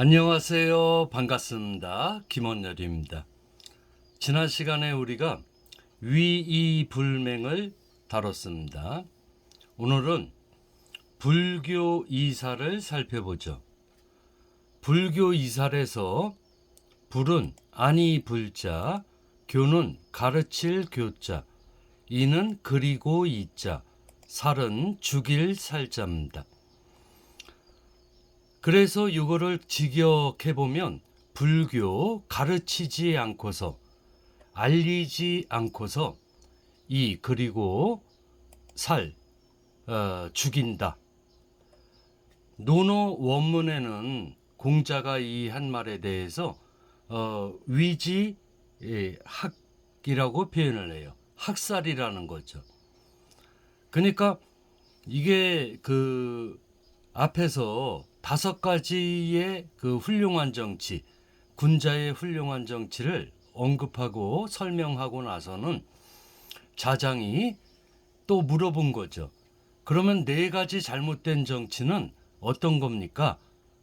안녕하세요. 반갑습니다. 김원열입니다. 지난 시간에 우리가 위이불맹을 다뤘습니다. 오늘은 불교 이사를 살펴보죠. 불교 이사에서 불은 아니 불자, 교는 가르칠 교자, 이는 그리고 이자, 살은 죽일 살자입니다. 그래서 이거를 직역해 보면 불교 가르치지 않고서 알리지 않고서 이 그리고 살 어, 죽인다. 논어 원문에는 공자가 이 한 말에 대해서 어, 위지 예, 학이라고 표현을 해요. 학살이라는 거죠. 그러니까 이게 그 앞에서 다섯 가지의 그 훌륭한 정치, 군자의 훌륭한 정치를 언급하고 설명하고 나서는 자장이 또 물어본 거죠. 그러면 네 가지 잘못된 정치는 어떤 겁니까?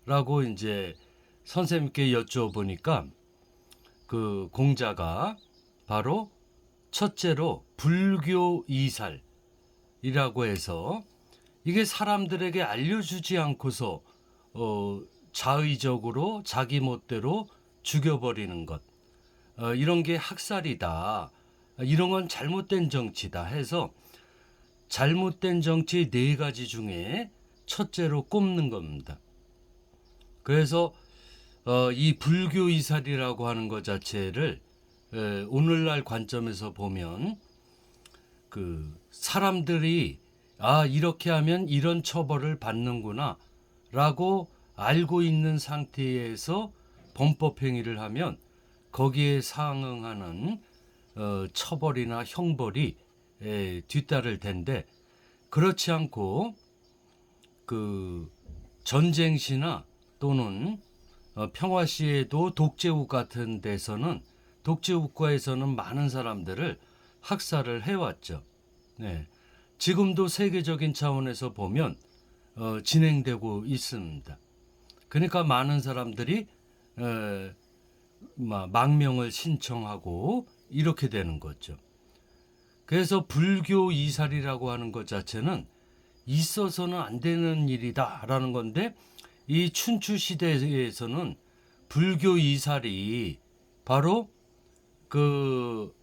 라고 이제 선생님께 여쭤보니까 그 공자가 바로 첫째로 불교 이살이라고 해서 이게 사람들에게 알려주지 않고서 어, 자의적으로 자기 멋대로 죽여버리는 것. 어, 이런 게 학살이다. 이런 건 잘못된 정치다 해서 잘못된 정치 네 가지 중에 첫째로 꼽는 겁니다. 그래서 어, 이 불교 이살이라고 하는 것 자체를 에, 오늘날 관점에서 보면 그 사람들이 아 이렇게 하면 이런 처벌을 받는구나 라고 알고 있는 상태에서 범법 행위를 하면 거기에 상응하는 어, 처벌이나 형벌이 에, 뒤따를 텐데 그렇지 않고 그 전쟁 시나 또는 어, 평화 시에도 독재국 같은 데서는 독재국가에서는 많은 사람들을 학살을 해왔죠. 네. 지금도 세계적인 차원에서 보면 어, 진행되고 있습니다. 그러니까 많은 사람들이 에, 마- 망명을 신청하고 이렇게 되는 거죠. 그래서 불교 이살이라고 하는 것 자체는 있어서는 안 되는 일이다라는 건데 이 춘추 시대에서는 불교 이살이 바로 그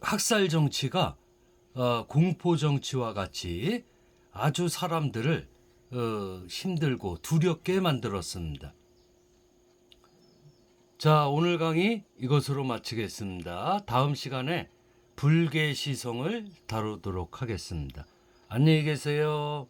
학살 정치가 어, 공포 정치와 같이 아주 사람들을 어, 힘들고 두렵게 만들었습니다. 자, 오늘 강의 이것으로 마치겠습니다. 다음 시간에 불계 시성을 다루도록 하겠습니다. 안녕히 계세요.